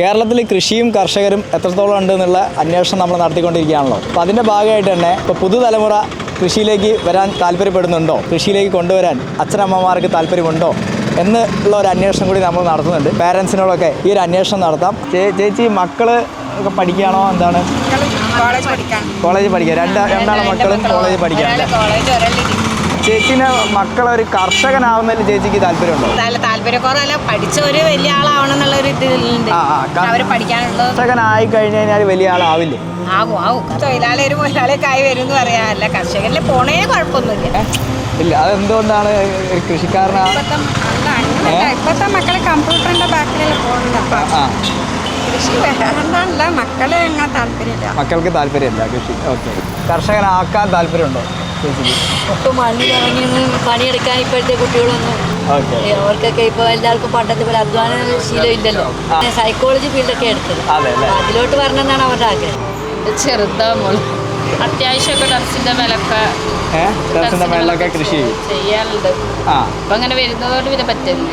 കേരളത്തിൽ കൃഷിയും കർഷകരും എത്രത്തോളം ഉണ്ട് എന്നുള്ള അന്വേഷണം നമ്മൾ നടത്തിക്കൊണ്ടിരിക്കുകയാണല്ലോ. അപ്പോൾ അതിന്റെ ഭാഗമായിട്ട് തന്നെ ഇപ്പോൾ പുതുതലമുറ കൃഷിയിലേക്ക് വരാൻ താല്പര്യപ്പെടുന്നുണ്ടോ? കൃഷിയിലേക്ക് കൊണ്ടുവരാൻ അച്ഛനമ്മമാർക്ക് താല്പര്യമുണ്ടോ? എന്നുള്ള ഒരു അന്വേഷണം കൂടി നമ്മൾ നടത്തുന്നുണ്ട്. പേരൻസിനോടൊക്കെ ഈ ഒരു അന്വേഷണം നടത്താം. ചേച്ചി മക്കൾ ഒക്കെ പഠിക്കുകയാണോ? എന്താണ്? കോളേജ് പഠിക്കാൻ. കോളേജ് പഠിക്കുക. രണ്ട് രണ്ടാളെ മക്കളും കോളേജ് ഡിഗ്രി. ചേച്ചീനെ മക്കളെ ഒരു കർഷകനാവുന്നതിൽ ചേച്ചിക്ക് താല്പര്യമുണ്ടോ? നല്ല താല്പര്യക്കുറവല്ല പഠിച്ചവര് വലിയ ആളാവണം എന്നുള്ള ഒരു ഇതിലുണ്ട് അവർ പഠിക്കാനുള്ളത് കർഷകനായി കഴിഞ്ഞു കഴിഞ്ഞാൽ വലിയ ആളാവില്ലേ? ആകും ആകും തൊഴിലാളി ഒരു മുതലാളിയൊക്കെ ആയി വരും എന്ന് പറയാല്ല കർഷകരിൽ പോണേ കുഴപ്പമൊന്നുമില്ല. ഇല്ല അതെന്തുകൊണ്ടാണ് ഒരു അല്ല മക്കൾ കമ്പ്യൂട്ടറിന്റെ വേറെന്തല്ല മക്കളെ അങ്ങനെ താല്പര്യമില്ല. മക്കൾക്ക് താല്പര്യമില്ല കൃഷി. ഓക്കെ. കർഷകനാക്കാൻ താല്പര്യമുണ്ടോ? ഇപ്പൊ മണ്ണിലിറങ്ങി നിന്ന് പണിയെടുക്കാൻ ഇപ്പോഴത്തെ കുട്ടികളൊന്നും അവർക്കൊക്കെ ഇപ്പോൾ എല്ലാവർക്കും പണ്ടത്തെ പോലെ അധ്വാന ശീലം ഇല്ലല്ലോ സൈക്കോളജി ഫീൽഡൊക്കെ എടുത്തത്. അതെ അല്ലേ? അപ്പൊ അതിലോട്ട് വരണമെന്നാണ് അവരുടെ ആഗ്രഹം. ചെറുതാ മോൾ. അത്യാവശ്യമൊക്കെ ടെറസിന്റെ മേലൊക്കെ കൃഷി ചെയ്യും. ചെയ്യാറുണ്ട്. ആ. അപ്പൊ അങ്ങനെ വരുന്നതോട് പിന്നെ പറ്റില്ല